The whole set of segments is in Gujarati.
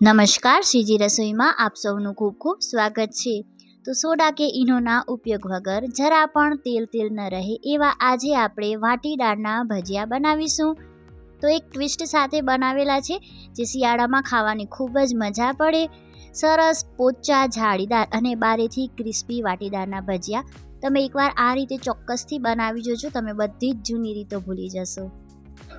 નમસ્કાર, શ્રીજી રસોઈમાં આપ સૌનું ખૂબ ખૂબ સ્વાગત છે. તો સોડા કે ઈનોના ઉપયોગ વગર જરા પણ તેલ તેલ ન રહે એવા આજે આપણે વાટી દાળના ભજીયા બનાવીશું. તો એક ટ્વિસ્ટ સાથે બનાવેલા છે જે શિયાળામાં ખાવાની ખૂબ જ મજા પડે. સરસ, પોચા જાળીદાર અને બારેથી ક્રિસ્પી વાટીદારના ભજીયા તમે એકવાર આ રીતે ચોક્કસથી બનાવી જોજો, તમે બધી જ જૂની રીતો ભૂલી જશો.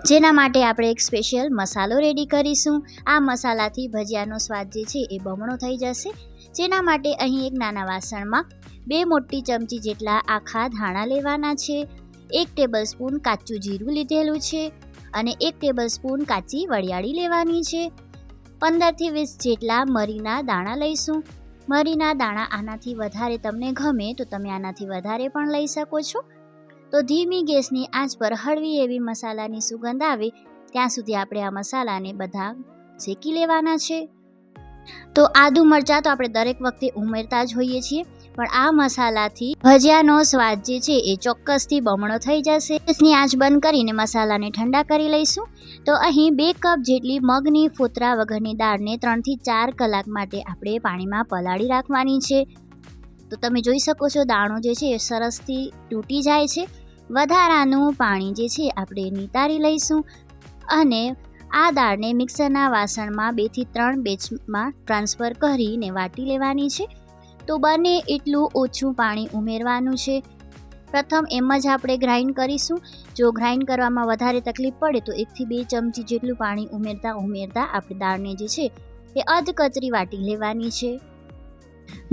જેના માટે આપણે એક સ્પેશિયલ મસાલો રેડી કરીશું. આ મસાલાથી ભજીયાનો સ્વાદ જે છે એ બમણો થઈ જશે. જેના માટે અહીં એક નાના વાસણમાં બે મોટી ચમચી જેટલા આખા ધાણા લેવાના છે. એક ટેબલ સ્પૂન કાચું જીરું લીધેલું છે અને એક ટેબલ સ્પૂન કાચી વરિયાળી લેવાની છે. પંદરથી વીસ જેટલા મરીના દાણા લઈશું. મરીના દાણા આનાથી વધારે તમને ગમે તો તમે આનાથી વધારે પણ લઈ શકો છો. તો ધીમી ગેસની આંચ પર હળવી એવી મસાલાની સુગંધ આવે, ત્યાં સુધી આપણે આ મસાલાને બધા શેકી લેવાના છે. તો આદુ મરચાં તો આપણે દરેક વખતે ઉમેરતા જ હોઈએ છીએ, પણ આ મસાલાથી ભજીયાનો સ્વાદ જે છે એ ચોક્કસથી બમણો થઈ જશે. ગેસની આંચ બંધ કરીને મસાલાને ઠંડા કરી લઈશું. તો અહીં બે કપ જેટલી મગની ફોતરા વગરની દાળને ત્રણથી ચાર કલાક માટે આપણે પાણીમાં પલાળી રાખવાની છે. તો તમે જોઈ શકો છો, દાણો જે છે એ સરસથી તૂટી જાય છે. વધારાનું પાણી જે છે આપણે નિતારી લઈશું અને આ દાળને મિક્સરના વાસણમાં બેથી ત્રણ બેચમાં ટ્રાન્સફર કરીને વાટી લેવાની છે. તો બને એટલું ઓછું પાણી ઉમેરવાનું છે. પ્રથમ એમ જ આપણે ગ્રાઇન્ડ કરીશું. જો ગ્રાઇન્ડ કરવામાં વધારે તકલીફ પડે તો એકથી બે ચમચી જેટલું પાણી ઉમેરતા ઉમેરતા આપણે દાળને જે છે એ અધકચરી વાટી લેવાની છે.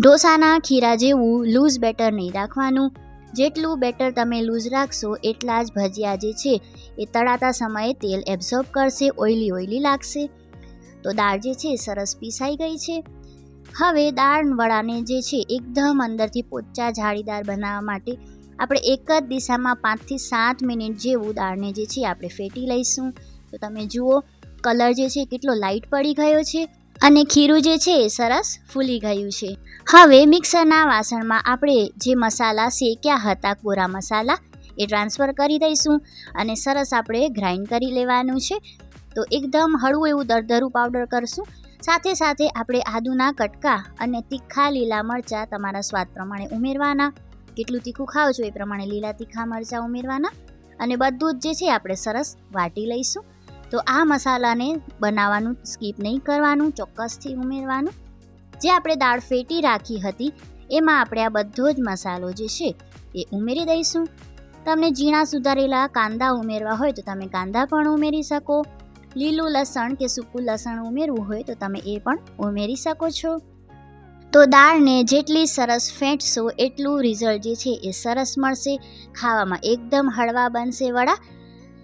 ઢોસાના ખીરા જેવું લૂઝ બેટર નહીં રાખવાનું. જેટલું બેટર તમે લૂઝ રાખશો, એટલા જ ભજીયા જે છે, એ તળાતા સમયે તેલ એબ્ઝોર્બ કરશે, ઓઇલી ઓઇલી લાગશે. તો દાળ જે છે, સરસ પીસાઈ ગઈ છે. હવે દાળ વડાને જે છે, એકદમ અંદરથી પોચા જાળીદાર બનાવવા માટે આપણે એક જ દિશામાં પાંચથી સાત મિનિટ જેવું દાળને જે છે, આપણે ફેટી લઈશું. તો તમે જુઓ, કલર જે છે, કેટલો લાઇટ પડી ગયો છે. અને ખીરું જે છે એ સરસ ફૂલી ગયું છે. હવે મિક્સરના વાસણમાં આપણે જે મસાલા શેક્યા હતા? કોરા મસાલા એ ટ્રાન્સફર કરી દઈશું અને સરસ આપણે ગ્રાઇન્ડ કરી લેવાનું છે. તો એકદમ હળવું એવું દરદરું પાવડર કરશું. સાથે સાથે આપણે આદુના કટકા અને તીખા લીલા મરચાં તમારા સ્વાદ પ્રમાણે ઉમેરવાના. કેટલું તીખું ખાવ છો એ પ્રમાણે લીલા તીખા મરચાં ઉમેરવાના. અને બધું જ જે છે આપણે સરસ વાટી લઈશું. તો આ મસાલાને બનાવવાનું સ્કીપ નહીં કરવાનું, ચોક્કસથી ઉમેરવાનું. જે આપણે દાળ ફેટી રાખી હતી, એમાં આપણે આ બધો જ મસાલો જે છે, એ ઉમેરી દઈશું. તમને ઝીણા સુધારેલા કાંદા ઉમેરવા હોય તો તમે કાંદા પણ ઉમેરી શકો. લીલું લસણ કે સૂકું લસણ ઉમેરવું હોય તો તમે એ પણ ઉમેરી શકો છો. તો દાળને જેટલી સરસ ફેંટશો એટલું રિઝલ્ટ જે છે એ સરસ મળશે. ખાવામાં એકદમ હળવા બનશે વડા.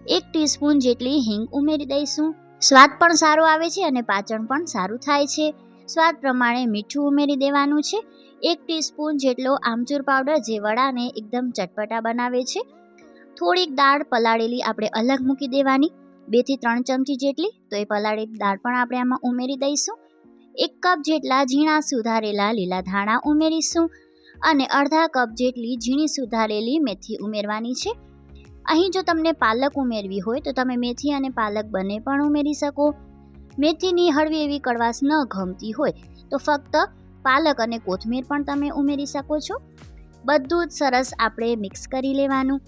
એક ટીસ્પૂન જેટલી હિંગ ઉમેરી દઈશું. સ્વાદ પણ સારો આવે છે અને પાચન પણ સારું થાય છે. સ્વાદ પ્રમાણે મીઠું ઉમેરી દેવાનું છે. એક ટીસ્પૂન જેટલો આમચૂર પાવડર જે વડાને એકદમ ચટપટા બનાવે છે. થોડીક દાળ પલાળેલી આપણે અલગ મૂકી દેવાની. બેથી ત્રણ ચમચી જેટલી, તો એ પલાળેલી દાળ પણ આપણે આમાં ઉમેરી દઈશું. એક કપ જેટલા ઝીણા સુધારેલા લીલા ધાણા ઉમેરીશું. અને અડધા કપ જેટલી ઝીણી સુધારેલી મેથી ઉમેરવાની છે. અહીં જો તમને પાલક ઉમેરવી હોય તો તમે મેથી અને પાલક બંને પણ ઉમેરી શકો. મેથીની હળવી એવી કડવાશ ન ગમતી હોય તો ફક્ત પાલક અને કોથમીર પણ તમે ઉમેરી શકો છો. બધું જ સરસ આપણે મિક્સ કરી લેવાનું.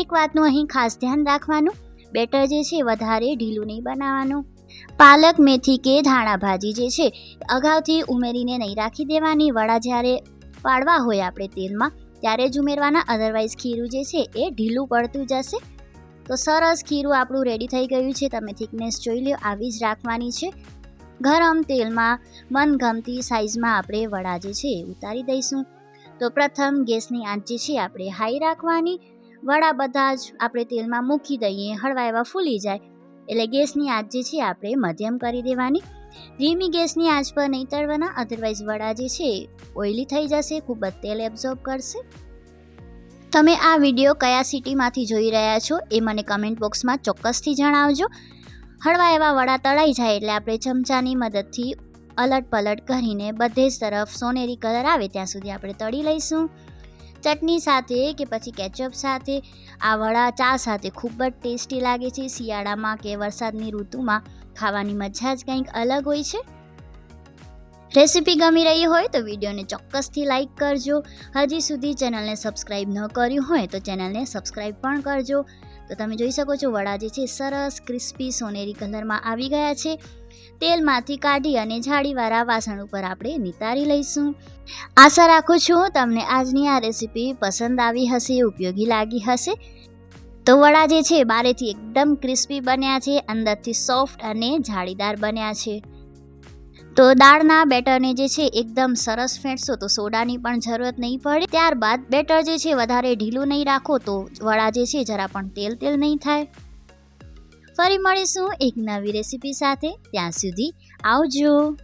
એક વાતનું અહીં ખાસ ધ્યાન રાખવાનું, બેટર જે છે વધારે ઢીલું નહીં બનાવવાનું. પાલક, મેથી કે ધાણા ભાજી જે છે, અગાઉથી ઉમેરીને નહીં રાખી દેવાની. વડા જ્યારે પાડવા હોય આપણે તેલમાં ત્યારે જ ઉમેરવાના અધરવાઇઝ ખીરું જે છે એ ઢીલું પડતું જશે. તો સરસ ખીરું આપણું રેડી થઈ ગયું છે. તમે થિકનેસ જોઈ લો આવી જ રાખવાની છે. ગરમ તેલમાં મનગમતી સાઇઝમાં આપણે વડા જે છે એ ઉતારી દઈશું. તો પ્રથમ ગેસની આંચ છે આપણે હાઈ રાખવાની. વડા બધા જ આપણે તેલમાં મૂકી દઈએ, હળવા એવા ફૂલી જાય. એટલે ગેસની આંચ જે છે આપણે મધ્યમ કરી દેવાની. ધીમી ગેસની આંચ પર નહીં તળવાના અધરવાઇઝ વડા જે છે ઓઇલી થઈ જશે, ખૂબ જ તેલ એબ્ઝોર્બ કરશે. તમે આ વીડિયો કયા સિટીમાંથી જોઈ રહ્યા છો એ મને કમેન્ટ બોક્સમાં ચોક્કસથી જણાવજો. હળવા એવા વડા તળાઈ જાય એટલે આપણે ચમચાની મદદથી અલટ પલટ કરીને બધે જ તરફ સોનેરી કલર આવે ત્યાં સુધી આપણે તળી લઈશું. ચટણી સાથે કે પછી કેચઅપ સાથે, આ વડા ચા સાથે ખૂબ જ ટેસ્ટી લાગે છે. શિયાળામાં કે વરસાદની ઋતુમાં ખાવાની મજા જ કંઈક અલગ હોય છે. રેસિપી ગમી રહી હોય તો વિડીયોને ચોક્કસથી લાઇક કરજો. હજી સુધી ચેનલને સબસ્ક્રાઈબ ન કર્યું હોય તો ચેનલને સબસ્ક્રાઈબ પણ કરજો. તો તમે જોઈ શકો છો વડા જે છે સરસ ક્રિસ્પી સોનેરી કલરમાં આવી ગયા છે. તેલમાંથી કાઢી અને જાળીવાળા વાસણ ઉપર આપણે નિતારી લઈશું. આશા રાખું છું તમને આજની આ રેસીપી પસંદ આવી હશે, ઉપયોગી લાગી હશે. તો વડા જે છે, બારેથી એકદમ ક્રિસ્પી બન્યા છે, અંદરથી સોફ્ટ અને જાળીદાર બન્યા છે. તો દાળના બેટરને જે છે, એકદમ સરસ ફેંટશો, તો સોડાની પણ જરૂરત નહીં પડે. ત્યારબાદ બેટર જે છે, વધારે ઢીલું નહીં રાખો, તો વડા જે છે, જરા પણ તેલ તેલ નહીં થાય. ફરી મળીશું એક નવી રેસીપી સાથે. ત્યાં સુધી આવજો.